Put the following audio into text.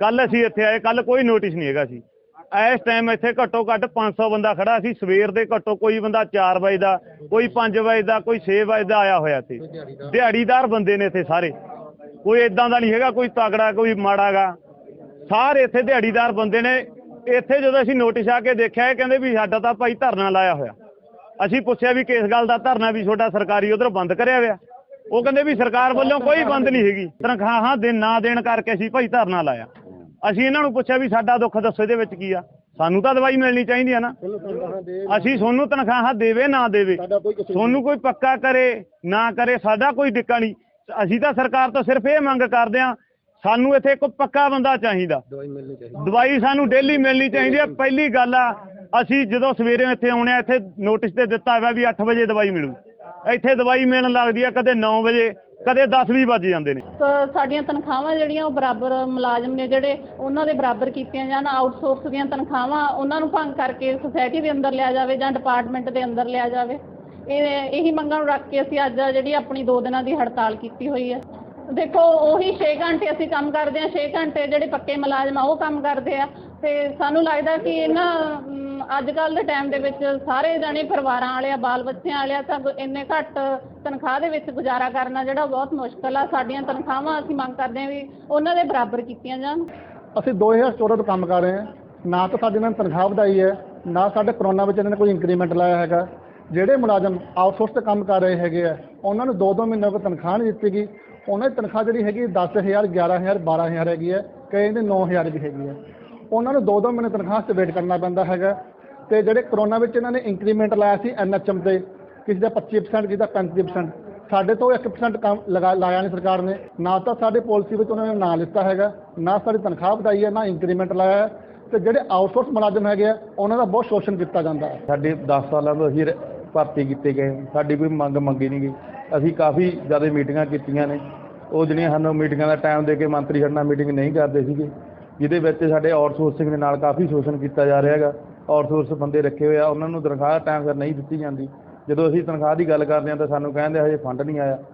ਕੱਲ ਅਸੀਂ ਇੱਥੇ ਆਏ ਕੱਲ ਕੋਈ ਨੋਟਿਸ ਨਹੀਂ ਹੈਗਾ ਸੀ। ਇਸ ਟਾਈਮ ਇੱਥੇ ਘੱਟੋ ਘੱਟ 500 ਬੰਦਾ ਖੜਾ ਸੀ, ਸਵੇਰ ਦੇ ਘੱਟੋ ਕੋਈ ਬੰਦਾ 4 ਵਜੇ ਦਾ, ਕੋਈ 5 ਵਜੇ ਦਾ, ਕੋਈ 6 ਵਜੇ ਦਾ ਆਇਆ ਹੋਇਆ ਸੀ। ਦਿਹਾੜੀਦਾਰ ਬੰਦੇ ਨੇ ਇੱਥੇ ਸਾਰੇ। ਕੋਈ ਇਦਾਂ ਦਾ ਨਹੀਂ ਹੈਗਾ, ਕੋਈ ਤਗੜਾ ਕੋਈ ਮਾੜਾਗਾ ਸਾਰੇ ਇੱਥੇ ਦਿਹਾੜੀਦਾਰ ਬੰਦੇ ਨੇ। ਇੱਥੇ ਜਦੋਂ ਅਸੀਂ ਨੋਟਿਸ ਆ ਕੇ ਦੇਖਿਆ, ਇਹ ਕਹਿੰਦੇ ਵੀ ਸਾਡਾ ਤਾਂ ਭਾਈ ਧਰਨਾ ਲਾਇਆ ਹੋਇਆ। ਅਸੀਂ ਪੁੱਛਿਆ ਵੀ ਕਿਸ ਗੱਲ ਦਾ ਧਰਨਾ, ਵੀ ਤੁਹਾਡਾ ਸਰਕਾਰੀ ਉਧਰ ਬੰਦ ਕਰਿਆ ਹੋਇਆ? ਉਹ ਕਹਿੰਦੇ ਵੀ ਸਰਕਾਰ ਵੱਲੋਂ ਕੋਈ ਬੰਦ ਨਹੀਂ ਹੈਗੀ। ਤਨਖਾਹਾਂ ਦੇ ਨਾ ਦੇਣ ਕਰਕੇ ਅਸੀਂ ਭਾਈ ਧਰਨਾ ਲਾਇਆ। ਅਸੀਂ ਇਹਨਾਂ ਨੂੰ ਪੁੱਛਿਆ ਵੀ ਸਾਡਾ ਦੁੱਖ ਦੱਸੋ ਇਹਦੇ ਵਿੱਚ ਕੀ ਆ? ਸਾਨੂੰ ਤਾਂ ਦਵਾਈ ਮਿਲਣੀ ਚਾਹੀਦੀ ਆ ਨਾ। ਅਸੀਂ ਤੁਹਾਨੂੰ ਤਨਖਾਹਾਂ ਦੇਵੇ ਨਾ ਦੇਵੇ। ਤੁਹਾਨੂੰ ਕੋਈ ਪੱਕਾ ਕਰੇ ਨਾ ਕਰੇ ਸਾਡਾ ਕੋਈ ਡਿੱਕਾ ਨਹੀਂ। ਅਸੀਂ ਤਾਂ ਸਰਕਾਰ ਤੋਂ ਸਿਰਫ ਇਹ ਮੰਗ ਕਰਦੇ ਆ ਸਾਨੂੰ ਇੱਥੇ ਇੱਕ ਪੱਕਾ ਬੰਦਾ ਚਾਹੀਦਾ। ਦਵਾਈ ਸਾਨੂੰ ਡੇਲੀ ਮਿਲਣੀ ਚਾਹੀਦੀ ਹੈ ਪਹਿਲੀ ਗੱਲ ਆ ਅਸੀਂ ਜਦੋਂ ਸਵੇਰੇ ਇੱਥੇ ਆਉਣੇ ਆ ਇੱਥੇ ਨੋਟਿਸ ਤੇ ਦਿੱਤਾ ਹੋਇਆ ਵੀ 8 ਵਜੇ ਦਵਾਈ ਮਿਲੂ। ਇੱਥੇ ਦਵਾਈ ਮਿਲਣ ਲੱਗਦੀ ਆ ਕਦੇ 9 ਵਜੇ। ਕਦੇ 10 ਵੀ ਵੱਜ ਜਾਂਦੇ ਨੇ। ਤਾਂ ਸਾਡੀਆਂ ਤਨਖਾਹਾਂ ਜਿਹੜੀਆਂ ਉਹ ਬਰਾਬਰ ਮੁਲਾਜ਼ਮ ਨੇ ਜਿਹੜੇ ਉਹਨਾਂ ਦੇ ਬਰਾਬਰ ਕੀਤੀਆਂ ਜਾਣ ਆਊਟਸੋਰਸ ਦੀਆਂ ਤਨਖਾਹਾਂ ਉਹਨਾਂ ਨੂੰ ਭੰਗ ਕਰਕੇ ਸੁਸਾਇਟੀ ਦੇ ਅੰਦਰ ਲਿਆ ਜਾਵੇ ਜਾਂ ਡਿਪਾਰਟਮੈਂਟ ਦੇ ਅੰਦਰ ਲਿਆ ਜਾਵੇ। ਇਹ ਇਹੀ ਮੰਗਾਂ ਨੂੰ ਰੱਖ ਕੇ ਅਸੀਂ ਅੱਜ ਜਿਹੜੀ ਆਪਣੀ 2 ਦਿਨਾਂ ਦੀ ਹੜਤਾਲ ਕੀਤੀ ਹੋਈ ਹੈ। ਦੇਖੋ, ਉਹੀ 6 ਘੰਟੇ ਅਸੀਂ ਕੰਮ ਕਰਦੇ ਹਾਂ 6 ਘੰਟੇ ਜਿਹੜੇ ਪੱਕੇ ਮੁਲਾਜ਼ਮ ਆ ਉਹ ਕੰਮ ਕਰਦੇ ਆ। ਤੇ ਸਾਨੂੰ ਲੱਗਦਾ ਕਿ ਇਹਨਾਂ ਅੱਜ ਕੱਲ ਦੇ ਟਾਈਮ ਦੇ ਵਿੱਚ ਸਾਰੇ ਜਾਣੇ ਪਰਿਵਾਰਾਂ ਵਾਲੇ ਆ, ਬਾਲ ਬੱਚਿਆਂ ਵਾਲੇ ਆ, ਤਾਂ ਇੰਨੇ ਘੱਟ ਤਨਖਾਹ ਦੇ ਵਿੱਚ ਗੁਜ਼ਾਰਾ ਕਰਨਾ ਜਿਹੜਾ ਬਹੁਤ ਮੁਸ਼ਕਲ ਆ। ਸਾਡੀਆਂ ਤਨਖਾਹਾਂ ਅਸੀਂ ਮੰਗ ਕਰਦੇ ਹਾਂ ਵੀ ਉਹਨਾਂ ਦੇ ਬਰਾਬਰ ਕੀਤੀਆਂ ਜਾਣ। ਅਸੀਂ 2014 ਤੋਂ ਕੰਮ ਕਰ ਰਹੇ ਹਾਂ। ਨਾ ਤਾਂ ਸਾਡੇ ਨਾਲ ਤਨਖਾਹ ਵਧਾਈ ਹੈ, ਨਾ ਸਾਡੇ ਕਰੋਨਾ ਵਿੱਚ ਇਹਨਾਂ ਨੇ ਕੋਈ ਇੰਕਰੀਮੈਂਟ ਲਾਇਆ ਹੈਗਾ। ਜਿਹੜੇ ਮੁਲਾਜ਼ਮ ਆਊਟਸੋਰਸ ਤੇ ਕੰਮ ਕਰ ਰਹੇ ਹੈਗੇ ਆ, ਉਹਨਾਂ ਨੂੰ 2-2 ਮਹੀਨੇ ਤੋਂ ਤਨਖਾਹ ਨਹੀਂ ਦਿੱਤੀ ਗਈ। ਉਹਨਾਂ ਦੀ ਤਨਖਾਹ ਜਿਹੜੀ ਹੈਗੀ 10000 11000 12000 ਹੈਗੀ ਹੈ, ਕਈ ਦੇ 9000 ਵੀ ਹੈਗੀ ਹੈ। ਉਹਨਾਂ ਨੂੰ 2-2 ਮਹੀਨੇ ਤਨਖਾਹ ਤੇ ਵੇਟ ਕਰਨਾ ਪੈਂਦਾ ਹੈਗਾ। ਤੇ ਜਿਹੜੇ ਕਰੋਨਾ ਵਿੱਚ ਇਹਨਾਂ ਨੇ ਇੰਕਰੀਮੈਂਟ ਲਾਇਆ ਸੀ ਐਨਐਚਐਮ ਤੇ, ਕਿਸੇ ਦਾ 25% ਕਿਸੇ ਦਾ 35% ਸਾਡੇ ਤੋਂ 1% ਕੰਮ ਲਗਾ, ਲਾਇਆ ਨਹੀਂ ਸਰਕਾਰ ਨੇ। ਨਾ ਤਾਂ ਸਾਡੇ ਪਾਲਿਸੀ ਵਿੱਚ ਉਹਨਾਂ ਨੇ ਨਾਂ ਲਿੱਤਾ ਹੈਗਾ, ਨਾ ਸਾਡੀ ਤਨਖਾਹ ਵਧਾਈ ਹੈ, ਨਾ ਇੰਕਰੀਮੈਂਟ ਲਾਇਆ ਹੈ। ਤੇ ਜਿਹੜੇ ਆਊਟਸੋਰਸ ਮੁਲਾਜ਼ਮ ਹੈਗੇ ਆ, ਉਹਨਾਂ ਦਾ ਬਹੁਤ ਸ਼ੋਸ਼ਣ ਕੀਤਾ ਜਾਂਦਾ ਹੈ। ਸਾਡੇ 10 ਸਾਲਾਂ ਤੋਂ ਅਸੀਂ ਰ- ਭਰਤੀ ਕੀਤੇ ਗਏ ਸਾਡੀ ਕੋਈ ਮੰਗ ਮੰਗੀ ਨਹੀਂ ਗਈ। ਅਸੀਂ ਕਾਫੀ ਜ਼ਿਆਦਾ ਮੀਟਿੰਗਾਂ ਕੀਤੀਆਂ ਨੇ। ਉਹ ਜਿਹੜੀਆਂ ਸਾਨੂੰ ਮੀਟਿੰਗਾਂ ਦਾ ਟਾਈਮ ਦੇ ਕੇ ਮੰਤਰੀ ਸਾਡੇ ਨਾਲ ਮੀਟਿੰਗ ਨਹੀਂ ਕਰਦੇ ਸੀਗੇ, ਜਿਹਦੇ ਵਿੱਚ ਸਾਡੇ ਆਊਟਸੋਰਸਿੰਗ ਦੇ ਨਾਲ ਕਾਫੀ ਸ਼ੋਸ਼ਣ ਕੀਤਾ ਜਾ ਰਿਹਾ ਹੈਗਾ। ਆਊਟਸੋਰਸ ਬੰਦੇ ਰੱਖੇ ਹੋਏ ਆ, ਉਹਨਾਂ ਨੂੰ ਤਨਖਾਹ ਟਾਈਮ ਸਿਰ ਨਹੀਂ ਦਿੱਤੀ ਜਾਂਦੀ। ਜਦੋਂ ਅਸੀਂ ਤਨਖਾਹ ਦੀ ਗੱਲ ਕਰਦੇ ਹਾਂ ਤਾਂ ਸਾਨੂੰ ਕਹਿੰਦੇ ਹਜੇ ਫੰਡ ਨਹੀਂ ਆਇਆ।